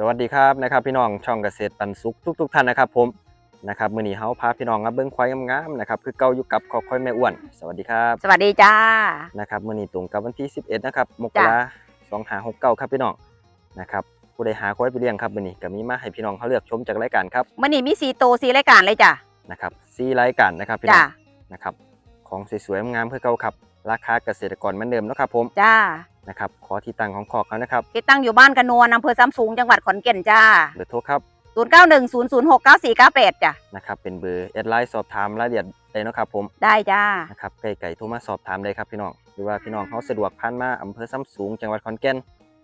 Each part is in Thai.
สวัสดีครับนะครับพี่น้องช่องเกษตรปันสุขทุกๆท่านนะครับผมนะครับมื้อนี้เฮาพาพี่น้องมาเบิ่งควายงามๆนะครับคือเก่าอยู่กับคอกควายแม่อ้วน สวัสดีครับสวัสดีจ้านะครับมื้อนี้ตรงกับวันที่ 11 นะครับมกจ้ะราคม2569ครับพี่น้องนะครับผู้ใดหาควายไปเลี้ยงครับมื้อนี้ก็มีมาให้พี่น้องเขาเลือกชมจากรายการครับเมื่อนี้มีสีโตวสีรายการเลยจ้ะนะครับสี่รายการนะครับพี่น้จ้าองนะครับของสวยๆงามๆคือเก่าครับราคาเกษตรกรเหมือนเดิมเนาะครับผมจ้า นะครับขอที่ตั้งของคอกเขานะครับที่ตั้งอยู่บ้านกระนวลอำเภอซ้ำสูงจังหวัดขอนแก่นจ้าเบอร์โทรครับ0 9 1 0 0 6 9 4 9 8จ้ะนะครับเป็นเบอร์แอดไลน์สอบถามรายละเอียดได้เนาะครับผมได้จ้านะครับไก่ไก่โทรมาสอบถามได้ครับพี่น้องหรือว่าพี่น้องเขาสะดวกผ่านมาอำเภอซ้ำสูงจังหวัดขอนแก่น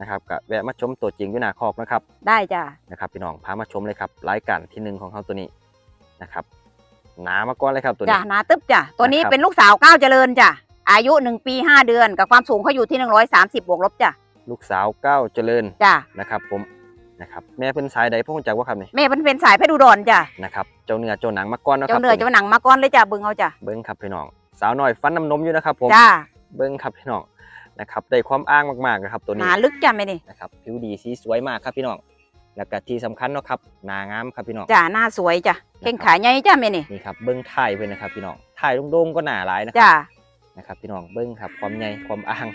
นะครับก็แวะมาชมตัวจริงอยู่หน้าคอกนะครับได้จ้านะครับพี่น้องพามาชมเลยครับรายการที่หนึ่งของเขาตัวนี้นะครับหนามาก่อนเลยครับตัวจ้านี้หนาตึ๊บจ้ะตัวนี้นะครับเป็นลูกสาวก้าวเจริญจ้ะ อายุ1ปี5เดือน กับความสูงเขาอยู่ที่130บวกลบจ้ะลูกสาวเก้าวเจริญจ้านะครับ ผมนะครับแม่เป็นสายใดพวกจักว่าครับนี่แม่เป็นเป็นสายเพชรอุดรจ้ะนะครับเจ้าเนื้อเจ้าหนังมาก่อนเนาะคเจ้ารับเนื้อตัวเจ้าหนังมาก้อนเลยจ้ะเบิ่งเอาจ้ะเบิ้งครับพี่น้อง สาวน้อยฟันน้ำนมอยู่นะครับผมจ้าเบิ้งครับพี่น้องนะครับได้ความอ้างมากๆนะครับตัวหนี้ นาลึกจ้ะแม่นี่นะครับผิวดีสีสวยมากครับพี่น้อง แล้วก็ที่สำคัญเนาะครับหนางามครับพี่น้อง จ้าหน้าสวยจ้ะเข่งขาใหญ่จ้ะแม่นี่นี่ครับเบิ้งถ่ายเพื่อนนะครับพี่น้องถ่ายโด่งๆก็หนาหลายนะครัจ้า นะครับพี่น้องเบิ้งครับความใหญ่ความอ้าง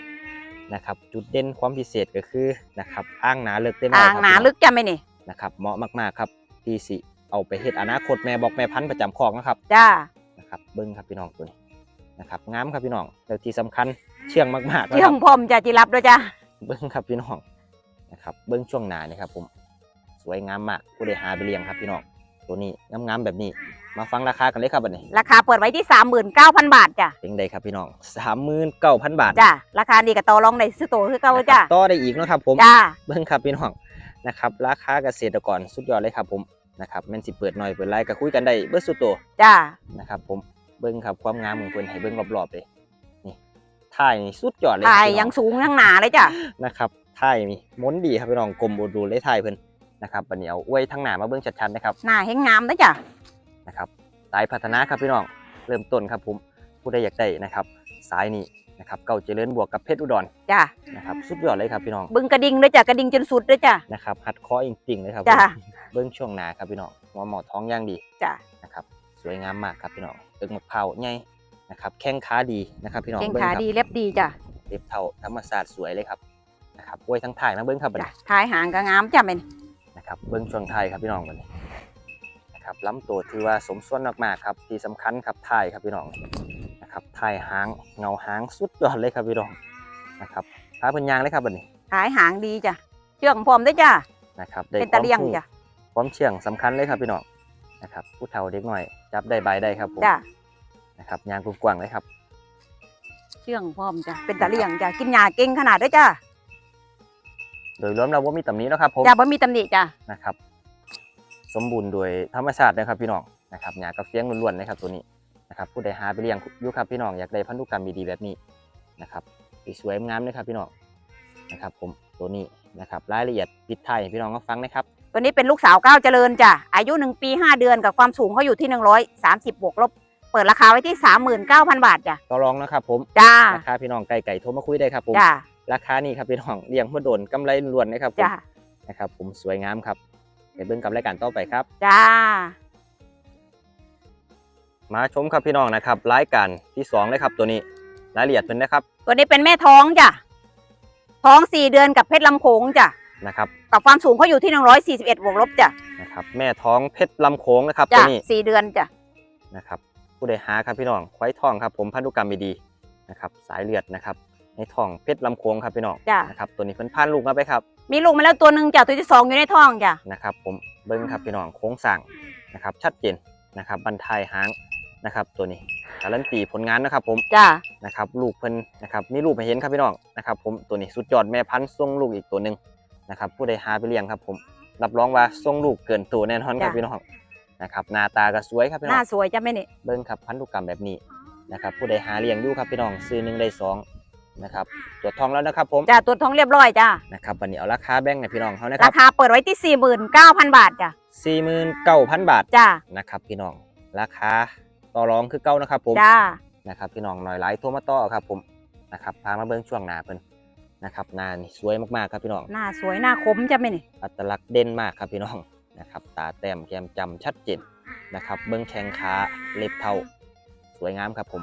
นะครับ จุดเด่นความพิเศษก็คือนะครับอ้างหนาเลิกได้ไหมอ่างครับหนาพี่องลึกจ้ะแม่นี่นะครับเหมาะมากๆครับที่สิเอาไปเฮ็ดอนาคตแม่บอกแม่พันธุ์ประจำคอกนะครับจ้านะครับเบิ้งครับพี่น้องตัวนี้นะครับงามครับพี่น้องแล้วที่สำคัญเชื่องมากๆนะเชื่คอรังบพร้อมจ้ะจิรับด้วยจ้ะเบิ้งครับพี่น้องนะครับเบิ้งช่วงหน้านี่ครับผมสวยงามมากผู้ใดหาไปเลี้ยงครับพี่น้อง ตัวนี้งามๆแบบนี้ มาฟังราคากันเลยครับบัดนี้ ราคาเปิดไว้ที่ 39,000 บาทจ้ะเป็นไดครับพี่น้องสามหมื่นเก้าพันบาทจ้ะราคาดีกับต่อรองในซื้อตัวคือเก่าจ้ะต่อได้อีกเนาะครับผมจ้าเบิ้งครับพี่น้องนะครับราคาเกษตรกรสุดยอดเลยครับผมนะครับแม่นสิเปิดหน่อยเปิดไลน์ก็คุยกันได้เบิ้สุดโตวจ้านะครับผมเบิ้งครับความงามของเพิ่นให้เบิ้งรอบๆเลยนี่ท่ายนี่สุดยอดเลยถ่ายครับพี่น้ยังสูงยังหนาเลยจ้ะนะครับท่ายนี่ม้วนดีครับพี่น้องกลมโบดูเลยท่ายเพิ่น นะครับบัดนี้เอาไว้ทั้งหน้ามาเบิ้งชัดๆนะครับหน้าแห้งงามนะจ้ะนะครับสายพัฒนาครับพี่น้องเริ่มต้นครับผมผู้ใดอยากได้นะครับ สายนี้นะครับเก่าเจริญบวกกับเพชรอุดรจ้ะนะครับสุดยอดเลยครับพี่น้องบึงกระดิ่งเลยจ้ะกระดิ่งจนสุดเลยจ้ะนะครับหัดคอจริงๆเลยครับจ้ะผมเบิ้งช่วงหน้าครับพี่น้องหัวหมอท้องย่างดีจ้ะนะครับสวยงามมากครับพี่น้องเอิงมะพร้าวใหญ่นะครับแข้งขาดีนะครับพี่น้องเก่งเบิ้งขาครับดีเล็บดีจ้ะเล็บเท่าธรรมศาสตร์สวยเลยครับนะครับไว้ทั้งถ่ายมาเบิ้งครับบัดจ้ะนี้ท้ายหางก็งามจ้ะแม่นนะ ครับเบิ้งช่วงท้ายครับพี่น้องบัดนี้นะครับลำตัวถือว่าสมส่วนมากๆครับที่สำคัญครับท้ายครับพี่น้องนะครับท้ายหางเงาหางสุดยอดเลยครับพี่น้องนะครับพาเพิ่นยางเลยครับบัดนี้ท้ายหางดีจ้ะเชื่องพร้อมด้วยจ้ะนะครับได้เป็นตะเลียงความรู้จ้ะความเชื่องสำคัญเลยครับพี่น้องนะครับผู้เฒ่าเด็กหน่อย จับได้ใบได้ครับผมจ้ะนะครับยางกว้างๆเลยครับเชื่องพร้อมจ้ะเป็นตะเลียงจ้ะกินหญ้าเก่งขนาดด้วยจ้ะ โดยรวมเราว่ามีตำหนี้นาะครับผมจ้ะบ่มีตำหนิจ้ะนะครับ สมบูรณ์โดยธรรมชาตินะครับพี่น้องนะครับหญ้ากับเฟียงล้วนๆนะครับตัวนี้นะครับผู้ใดหาไปเลี้ยงอยู่ครับพี่น้องอยากได้พันธุกรรมดีๆแบบนี้นะครับสวยๆงามเลยครับพี่น้องนะครับ ผมตัวนี้นะครับรายละเอียดปิดท้ายให้พี่น้องก็ฟังนะครับ ตัวนี้เป็นลูกสาวก้าวเจริญจ้ะอายุ 1 ปี 5 เดือนกับความสูงเขาอยู่ที่ 130 บวกลบ เปิดราคาไว้ที่ 39,000 บาทจ้ะต่อรองนะครับผมจ้าราคาพี่น้องไก่ไก่โทรมาคุยได้ครับผมจ้า ราคานี่ครับพี่น้องเลี้ยงเพื่อโดนกำไรล้วนๆนะครับผมจ้านะครับ ผมสวยงามครับไปเบิ่งกับรายการต่อไปครับ จ้า มาชมครับพี่น้องนะครับรายการที่สองเลยครับตัวนี้รายละเอียดเป็นนะครับตัวนี้เป็นแม่ท้องจ้ะท้องสี่เดือนกับเพชรลำโขงจ้ะนะครับกับความสูงเขาอยู่ที่141บวกลบจ้ะนะครับ แม่ท้องเพชรลำโขงนะครับ ตัจ้ะวนี้สี่เดือนจ้ะนะครับ ผู้ใดหาครับพี่น้องควายทองครับ ผมพันธุกรรมดีๆนะครับ สายเลือดนะครับ ในท้องเพชรลำโขงครับพี่น้องจ้ะ นะครับตัวนี้เพิ่นพันลูกมาไปครับมีลูกมาแล้วตัวหนึ่งจ้ะตัวที่สองอยู่ในท้องจ้ะ นะครับ ผมเบิ้งครับพี่น้องโค้งสร้างนะครับชัดเจนนะครับบันทายหางนะครับ ตัวนี้การันตีผลงานนะครับผมจ้ะ นะครับลูกเพิ่นนะครับมีลูกให้เห็นครับพี่น้องนะครับ ผมตัวนี้สุดยอดแม่พันธุ์ส่งลูกอีกตัวหนึ่งนะครับผู้ใดหาไปเลี้ยงครับผมรับรองว่าส่งลูกเกินตัวแน่นอนครับพี่น้องนะครับหน้าตาก็สวยครับพี่หน้น้าอง สวยจ้ะแม่นี่ เบิ้งครับพันธุกรรมแบบนี้นะครับผู้ใดหาเลี้ยงอยู่ครับพี่น้องซื้อหนึ่งได้สอง นะครับตรวจทองแล้วนะครับผมจ้ะตัวท้องเรียบร้อยจ้ะนะครับวันนี้เอาราคาแบ่งให้พี่น้องเขานะครารับคาเปิดไว้ที่ 49,000 บาทจ้ะสี่หมื่นเก้าพันบาทจ้ะนะครับพี่น้องราคาต่อรองคือเก้านะครับผมจ้านะครับพี่น้องหน่อยหลายโทรมาต่อครับผมนะครับพามาเบิ้งช่วงหน้าเพิ่นนะครับหนานี่สวยมากๆครับพี่น้องหน้าสวยหน้าคมจ้ะแม่นี่อัตลักษณ์เด่นมากครับพี่น้องนะครับตาแต้มแก้มจำชัดเจนนะครับเบิ้งแข้งขาเล็บเท่าสวยงามครับผม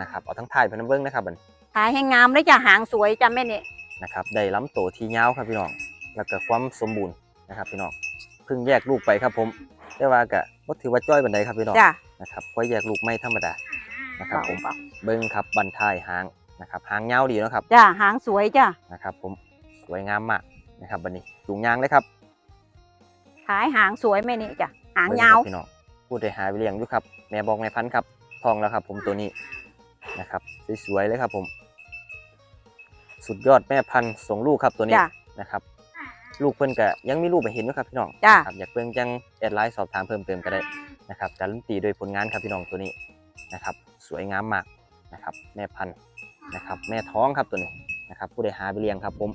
นะครับเอาทั้งถ่ายเพนำเบิ้งนะครับบัด ขายให้งามเลยจ้ะหางสวยจ้ะแม่นี่นะครับได้ล้ำโตที่ยาวครับพี่น้องแล้วก็ความสมบูรณ์นะครับพี่น้องเพิ่งแยกลูกไปครับผมแต่ว่าก็บ่ถือว่าจ้อยบันไดครับพี่น้องจ้ะนะครับเพราะแยกลูกไม่ธรรมดานะครับผมเบาเบิ้งครับบันทายหางนะครับหางยาวดีเนาะครับๆจ้ะหางสวยจ้ะนะครับผมสวยงามมากนะครับบัดนี้จูงยางเลยครับขายหางสวยแม่นี่จ้ะหางเบิ่ยาวครับพี่น้องผู้ได้หาไปเลี้ยงอยู่ครับแม่บอกแม่พันธุ์ครับทองแล้วครับ ผมตัวนี้นะครับสวยๆเลยครับผม สุดยอดแม่พันธุ์ส่งลูกครับตัวนี้จ้ะ นะครับ ลูกเพิ่นก็ยังมีลูกไปเห็นอยู่ครับพี่น้องจ้ะ ครับอยากเพิ่งจังแอดไลน์สอบถามเพิ่มเติมก็ได้นะครับการันตีโดยผลงานครับพี่น้องตัวนี้นะครับ สวยงามมากนะครับ แม่พันธุ์นะครับ แม่ท้องครับตัวนี้นะครับ ผู้ได้หาไปเลี้ยงครับผม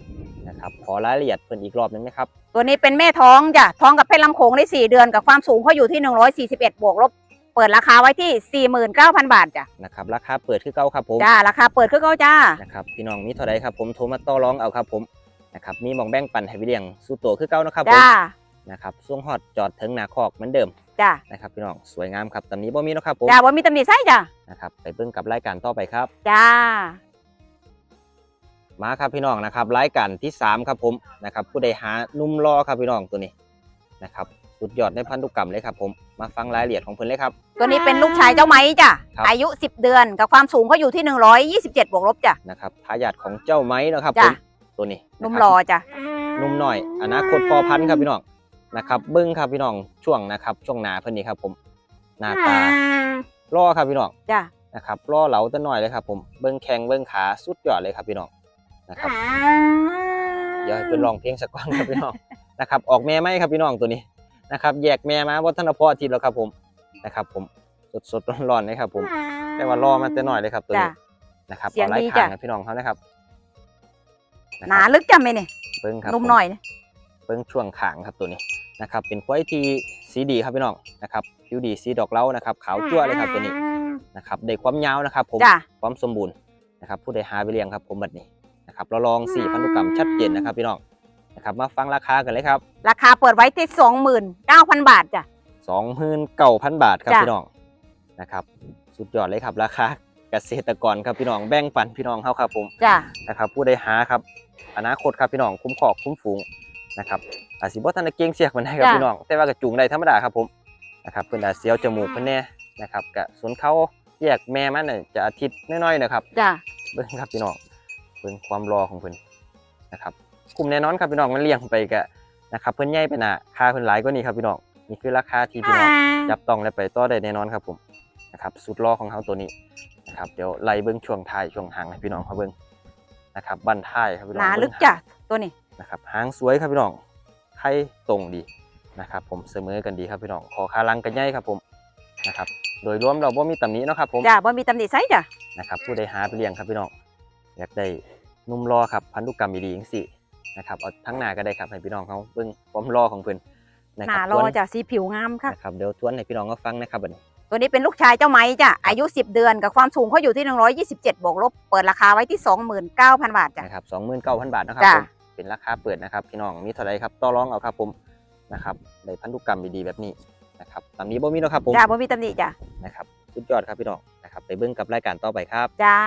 นะครับ ขอรายละเอียดเพิ่นอีกรอบหนึงนะครับตัวนี้เป็นแม่ท้องจ้ะท้องกับเพชรลำโขงได้สี่เดือนกับความสูงเขาอยู่ที่หนึ่งร้อยสี่สิบเอ็ดบวกลบ เปิดราคาไว้ที่สี่หมื่นเก้าพันบาทจ้ะนะครับราคาเปิดคือเก่าครับผมจ้าราคาเปิดคือเขาจ้านะครับพี่น้องมีเท่าไรครับผมโทรมาต่อรองเอาครับผมนะครับมีหมองแบ่งปันให้ไปเลี้ยงสู้ตัวคือเก่านะครับผมจ้านะครับช่วงฮอดจอดถึงหนาคอกเหมือนเดิมจ้านะครับพี่น้องสวยงามครับตำนี้บ่มีเนาะครับผมจ้าว่ามีตำหนิไส้จ้ะนะครับไปเบิ่งกับรายการต่อไปครับจ้ามาครับพี่น้องนะครับรายการที่สามครับผมนะครับผู้ใดหานุ่มรอครับพี่น้องตัวนี้นะครับ สุดยอดในพันธุกรรมเลยครับผมมาฟังรายละเอียดของเพิ่นเลยครับ ตัวนี้เป็นลูกชายเจ้าไหมจ้ะครับ อายุ 10 เดือนกับความสูงเขาอยู่ที่ 127 บวกลบจ้ะ นะครับทายาทของเจ้าไม้เนาะครับผจ้ะ มตัวนี้ะครับนุ่มรอจ้ะนุ่มหน่อย อนาคตพอพันธุ์ครับพี่น้องนะครับเบิ้งครับพี่น้องช่วงนะครับ ช่วงหนาเพิ่นนี่ครับผมหน้าตาล่อครับพี่น้อง จ้ะ นะครับล่อเหลาแตะหน่อยเลยครับผมเบิ้งแข้งเบิ้งขาสุดยอดเลยครับพี่น้องนะครับเดี๋ยวให้เพิ่นร้องเพลงสักก่อนครับพี่น้องนะครับออกแม่ไหมครับพี่น้องตัวนี้ นะครับแยกแม่มาบ่ทันได้พออาทิตย์แล้วครับผมนะครับ ผมสดๆร้อนๆเลยครับ ผมแต่ว่ารอมาแต่น้อยเลยครับตัวจ้ะนี้นะครับเสียงอาไล่ดีทาจ้ะงให้พี่น้องเขานะครับะหครับนาลึกจ้ะไม่เนี่ยเบิ้งครับนุ่มผหน่อยนะเบิ้งช่วงขางครับตัวนี้นะครับ เป็นควายที่สีดีครับพี่น้องนะครับผิวดีสีดอกเหล้านะครับ ขาวจั่วเลยครับตัวนี้นะครับได้ความยาวนะครับ ผมจ้ะความสมบูรณ์นะครับ ผู้ใดหาไปเลี้ยงครับ ผมแบบนี้นะครับเราลองสี่พันธุกรรมชัดเจนนะครับพี่น้อง นะครับมาฟังราคากันเลยครับ ราคาเปิดไว้ที่29,000บาทจ้ะสองหมื่นเก้าพันบาทครับจ้ะพี่น้องนะครับ สุดยอดเลยครับ ราคาเกษตรกรครับพี่น้องแบ่งปันพี่น้องเขาครับผมจ้ะนะครับผู้ใดหาครับ อนาคตครับพี่น้องคุ้มครอบคุ้มฝูงนะครับอาจสิบ่ทันได้เก่งเสียกมันได้ครับพี่น้อง แต่ว่าก็จูงได้ธรรมดาครับผมนะครับเพิ่นอาจเสียวจมูกเพิ่นแน่นะครับก็ส่วนเขาแยกแม่มันน่ะจะอาทิตย์น้อยๆนะครับจ้ะเบิ่งครับพี่น้องเบิ่งความรอของเพิ่นนะครับ คุ้มแน่นอนครับพี่น้องมันเลี้ยงไปก็นะครับเพิ่นใหญ่ไปหน่ะค่าเพิ่นหลายกว่านี้ครับพี่น้องนี่คือราคาที่พี่น้องจับต้องและไปต่อได้แน่นอนครับผมนะครับสุดรอของเขาตัวนี้นะครับเดี๋ยวไล่เบิ่งช่วงท้ายช่วงหางให้พี่น้องเขาเบิ่งนะครับบั้นท้ายครับพี่หน้องนาเบิ่งลึกจ้ะตัวนี้นะครับหางสวยครับพี่น้องไข่ตรงดีนะครับ ผมเสมอกันดีครับพี่น้องคอขาลังกันใหญ่ครับผมนะครับโดยรวมเราบ่มีตำหนิเนาะครับผมจ้ะว่ามีตำหนิไส้จ้ะนะครับผู้ใดหาไปเลี้ยงครับพี่น้องอยากได้นุ่มรอครับพันธุกรรมดีๆจังซี่ นะครับเอาทั้งหน้าก็ได้ครับให้พี่น้องเขาเบิ่งความรอของเพิ่นนะหคนารับรอทวนจ้ะสีผิวงามค่ะ นะครับเดี๋ยวทวนให้พี่น้องเขาฟังนะครับบัดนี้ตัวนี้เป็นลูกชายเจ้าไหมจ้ะอายุ 10 เดือนกับความสูงเขาอยู่ที่ 127บวกลบเปิดราคาไว้ที่ 29,000 บาทจ้ะ นะครับ29,000 บาทนะครับจ้ะ ผมเป็นราคาเปิดนะครับ พี่น้องมีเท่าไหรครับต่อรองเอาครับผมนะครับได้พันธุกรรมดีๆแบบนี้นะครับตามนี้บ่มีเนาะครับผมจ้ะว่ามีตำหนิจ้ะนะครับสุดยอดครับพี่น้องนะครับไปเบิ่งกับรายการต่อไปครับ จ้า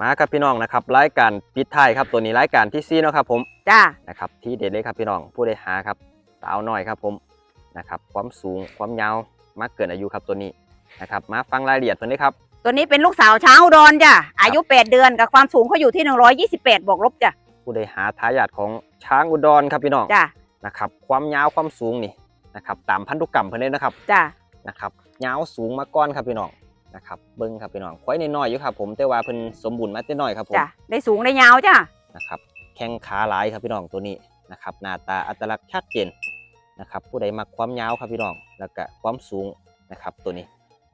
มาครับพี่น้องนะครับรายการปิดท้ายครับตัวนี้รายการที่ซีเนาะครับผมจ้านะครับที่เด็ดเลยครับพี่น้องผู้ใดหาครับสาวน้อยครับผมนะครับความสูงความยาวมากเกินอายุครับตัวนี้นะครับมาฟังรายละเอียดเพิ่นเลยครับตัวนี้เป็นลูกสาวช้างอุดรจ้ะอายุ 8 เดือนกับความสูงเขาอยู่ที่ 128 บวกลบจ้ะผู้ใดหาทายาทของช้างอุดรครับพี่น้องจ้านะครับความยาวความสูงนี่นะครับตามพันธุกรรมเพิ่นเลยนะครับจ้านะครับยาวสูงมาก่อนครับพี่น้อง นะครับเบิ่งครับพี่น้องควายน้อยๆอยู่ครับผมแต่ว่าเพิ่นสมบูรณ์มาแต่น้อยครับผมจ้าได้สูงได้ยาวจ้านะครับแข้งขาหลายครับพี่น้องตัวนี้นะครับหน้าตาอัตลักษณ์ชัดเจนนะครับผู้ใดมักความยาวครับพี่น้องแล้วก็ความสูงนะครับตัวนี้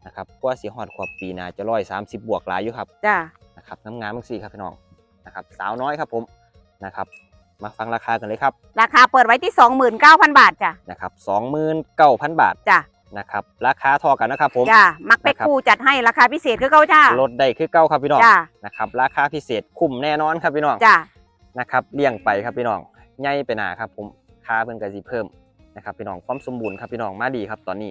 นะครับกว่าสีหอดขวบปีหนาจะร้อยสามสิบบวกหลายอยู่ครับจ้านะครับน้ำงามมากสี่ครับพี่น้องนะครับสาวน้อยครับผมนะครับมาฟังราคากันเลยครับ ราคาเปิดไว้ที่ 29,000 บาทจ้ะนะครับสองหมื่นเก้าพันบาทจ้า นะครับ ราคาเทอกันนะครับผมจ้ามักเป็กนะครับคู่จัดให้ราคาพิเศษคือเขาจ้าลดได้คือเก้าครับพี่น้องจ้านะครับราคาพิเศษคุ้มแน่นอนครับพี่น้องจ้านะครับเลี้ยงไปครับพี่น้องใหญ่ไปหนาครับผมค่าเพิ่นก็สิเพิ่มนะครับพี่น้องความสมบูรณ์ครับพี่น้องมาดีครับตอนนี้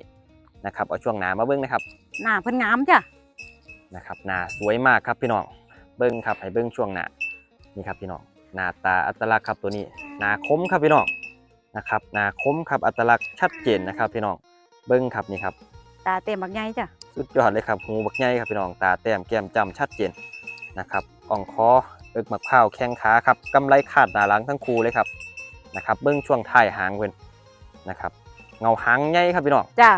นะครับเอาช่วงหนามาเบิ้งนะครับหน้าเพิ่นงามจ้านะครับหนาสวยมากครับพี่น้องเบิ้งครับให้เบิ้งช่วงหนานี่ครับพี่น้องหน้าตาอัตลักษณ์ครับตัวนี้หนาคมครับพี่น้องนะครับหนาคมครับอัตลักษณ์ชัดเจนนะครับพี่น้อง เบิ้งครับนี่ครับ ตาเต็มบักใหญ่จ้าสุดยอดเลยครับหูบักใหญ่ครับพี่น้องตาแต้มแก้มจำชัดเจนนะครับอ่องคอเอิกมักข้าวแข้งขาครับกำไรขาดหนาหลังทั้งคู่เลยครับนะครับเบิ้งช่วงท้ายหางเพิ่นนะครับ เงาหางใหญ่ครับพี่น้องจ้า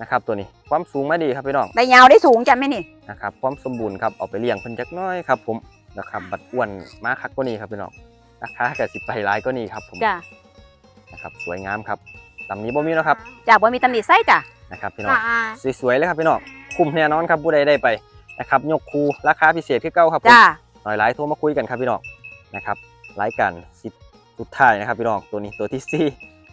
นะครับ ตัวนี้ความสูงมาดีครับพี่น้องได้ยาวได้สูงจ้ะแม่นี่นะครับความสมบูรณ์ครับเอาไปเลี้ยงเพิ่นจักหน้อยครับผมนะครับบัดอ้วนมาคักกว่านี้ครับพี่น้องราคาก็สิไปหลายกว่านี้ครับผมจ้านะครับสวยงามครับตำนี้บ่มีแล้วครับจ้าบ่มีตำหนิไส้จ้านะครับพี่น้องสวยๆเลยครับพี่น้องคุ้มแน่นอนครับผู้ใดได้ไปนะครับยกคูราคาพิเศษคือเก่าครับผมจ้าหน่อยหลายโทรมาคุยกันครับพี่น้องนะครับรายการสิบสุดท้ายนะครับพี่น้องตัวนี้ตัวที่สี่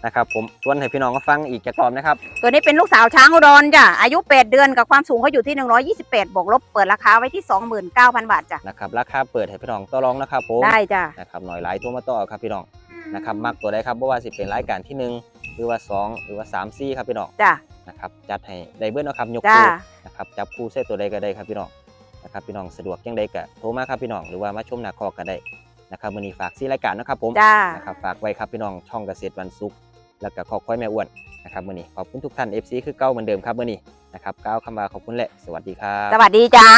นะครับผมชวนให้พี่น้องมาฟังอีกจะกรอบนะครับ ตัวนี้เป็นลูกสาวช้างอุดรจ้ะอายุ 8 เดือนกับความสูงเขาอยู่ที่ 128 บวกลบเปิดราคาไว้ที่ 29,000 บาทจ้ะนะครับราคาเปิดให้พี่น้องต่อรองนะครับผมได้จ้ะนะครับหน่อยหลายโทรมาต่อครับพี่น้องนะครับมักตัวใดครับเพราะว่าสิเป็นรายการที่หนึ่งห รือว่าสองหรือว่าสามสี่ครับพี่น้องจ้ะ นะครับจัดให้ได้เบิ้ลนาะครับยกจ้า คู่นะครับจับคู่เส้ตัวใดก็ได้ครับพี่น้องนะครับพี่น้องสะดวกยังใดก็โทรมาครับพี่น้องหรือว่ามาชมหน้าคอกก็ได้นะครับมื้อนี้ฝากซีรายการนะครับผม จ้า นะครับฝากไว้ครับพี่น้องช่องเกษตรวันศุกร์แล้วก็ขอบค่อยแม่อ้วนนะครับมื้อนี้ขอบคุณทุกท่าน FC คือเก่าเหมือนเดิมครับมื้อนี้นะครับก้าวคำว่าขอบคุณและสวัสดีครับ สวัสดีจ้า